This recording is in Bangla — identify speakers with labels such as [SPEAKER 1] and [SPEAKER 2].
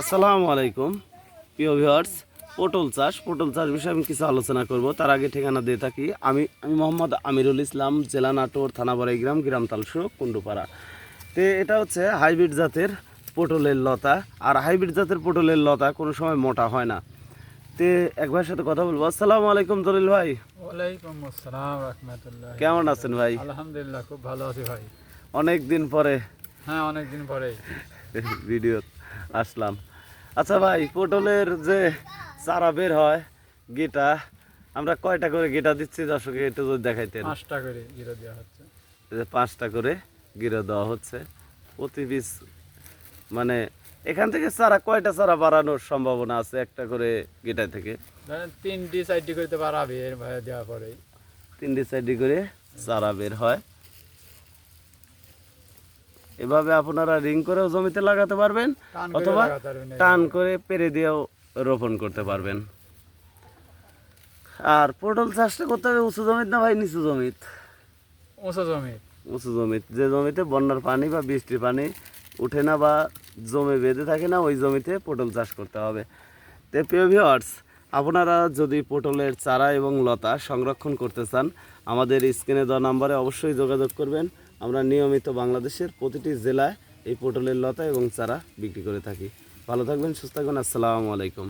[SPEAKER 1] আসসালামু আলাইকুম প্রিয় ভিউয়ার্স পটল চাষ। পটল চাষ বিষয়ে আমি কিছু আলোচনা করব। তার আগে ঠিকানা দিয়ে থাকি। আমি আমি মোহাম্মদ আমিরুল ইসলাম জেলা নাটোর থানা গ্রাম গ্রাম তালসু কুন্ডুপাড়া তে এটা হচ্ছে হাইব্রিড জাতের পটলের লতা। আর হাইব্রিড জাতের পটলের লতা কোনো সময় মোটা হয় না। তে একবার সাথে কথা বলব। আসসালামু আলাইকুম দলিল ভাই।
[SPEAKER 2] ওয়ালাইকুম আসসালাম রহমতুল্লাহ।
[SPEAKER 1] কেমন আছেন ভাই?
[SPEAKER 2] আলহামদুলিল্লাহ খুব ভালো আছি ভাই।
[SPEAKER 1] অনেক দিন পরে।
[SPEAKER 2] হ্যাঁ অনেক দিন পরে
[SPEAKER 1] ভিডিও আসলাম। আচ্ছা ভাই পটলের যে চারা বের হয় গিটা আমরা কয়টা করে গিটা দিচ্ছি? দর্শকে একটু যদি দেখাইতেন।
[SPEAKER 2] পাঁচটা করে জিরো দেওয়া হচ্ছে।
[SPEAKER 1] যে পাঁচটা করে গিরা দেওয়া হচ্ছে। প্রতি পিস মানে এখান থেকে চারা কয়টা চারা বাড়ানোর সম্ভাবনা আছে একটা করে গিটা থেকে?
[SPEAKER 2] তিনটি চারটি পারাবে এর ভাই দেওয়া পরে
[SPEAKER 1] তিনটি চারটি করে চারা বের হয়। এভাবে আপনারা রিং করেও জমিতে লাগাতে পারবেন অথবা টান করে পেরে দিয়েও রোপণ করতে পারবেন। আর পটল চাষটা করতে হবে উঁচু জমিত না ভাই নিচু জমিত?
[SPEAKER 2] উঁচু জমি
[SPEAKER 1] উঁচু জমিতে। যে জমিতে বন্যার পানি বা বৃষ্টির পানি উঠে না বা জমে বেঁধে থাকে না ওই জমিতে পটল চাষ করতে হবে। তে প্রিয় ভিওয়ার্স আপনারা যদি পটলের চারা এবং লতা সংরক্ষণ করতে চান, আমাদের স্ক্রিনে দেওয়া নাম্বারে অবশ্যই যোগাযোগ করবেন। আমরা নিয়মিত বাংলাদেশের প্রতিটি জেলায় এই পটলের লতা এবং চারা বিক্রি করে থাকি। ভালো থাকবেন, সুস্থ থাকবেন। আসসালামু আলাইকুম।